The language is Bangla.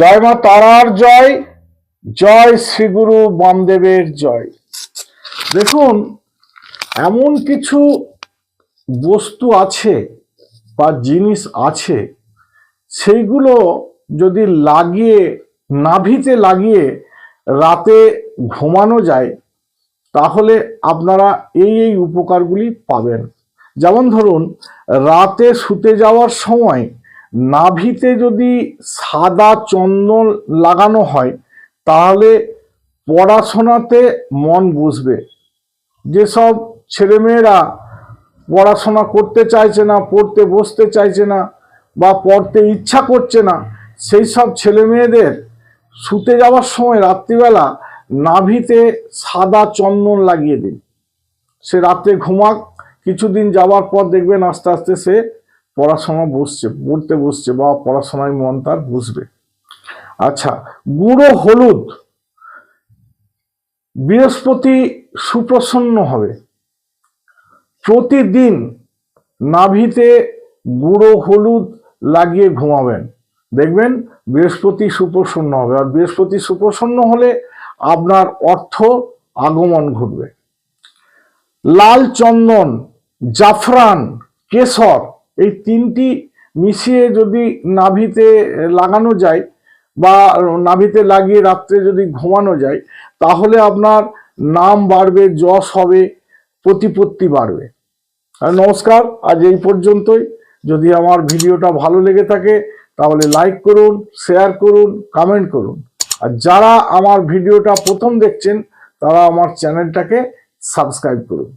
জয় মা তারার জয় জয় শ্রীগুরু বামদেবের জয়। দেখুন, এমন কিছু বস্তু আছে বা জিনিস আছে সেইগুলো যদি লাগিয়ে, নাভিতে লাগিয়ে রাতে ঘুমানো যায়, তাহলে আপনারা এই এই উপকারগুলি পাবেন। যেমন ধরুন, রাতে শুতে যাওয়ার সময় নাভিতে যদি সাদা চন্দন লাগানো হয়, তাহলে পড়াশোনাতে মন বসবে। যেসব ছেলেমেয়েরা পড়াশোনা করতে চাইছে না, পড়তে বসতে চাইছে না বা পড়তে ইচ্ছা করছে না, সেই সব ছেলে মেয়েদের শুতে যাওয়ার সময় রাত্রিবেলা নাভিতে সাদা চন্দন লাগিয়ে দিন। সে রাত্রে ঘুমাক, কিছুদিন যাওয়ার পর দেখবেন আস্তে আস্তে সে পড়াশোনা বসছে, পড়তে বসছে, বা পড়াশোনায় মন তার বসবে। আচ্ছা গুঁড়ো হলুদ। বৃহস্পতি সুপ্রসন্ন হবে। প্রতিদিন নাভিতে গুঁড়ো হলুদ লাগিয়ে ঘুমাবেন। দেখবেন বৃহস্পতি সুপ্রসন্ন হবে। আর বৃহস্পতি সুপ্রসন্ন হলে আপনার অর্থ আগমন ঘটবে। লাল চন্দন, জাফরান, কেশর এই তিনটি মিশিয়ে যদি নাভিতে লাগানো যায় বা নাভিতে লাগিয়ে রাত্রে যদি ঘুমানো যায়, তাহলে আপনার নাম বাড়বে, যশ হবে, প্রতিপত্তি বাড়বে। নমস্কার, আজ এই পর্যন্তই। যদি আমার ভিডিওটা ভালো লেগে থাকে, তাহলে লাইক করুন শেয়ার করুন কমেন্ট করুন। আর যারা আমার ভিডিওটা প্রথম দেখছেন, তারা আমার চ্যানেলটাকে সাবস্ক্রাইব করুন।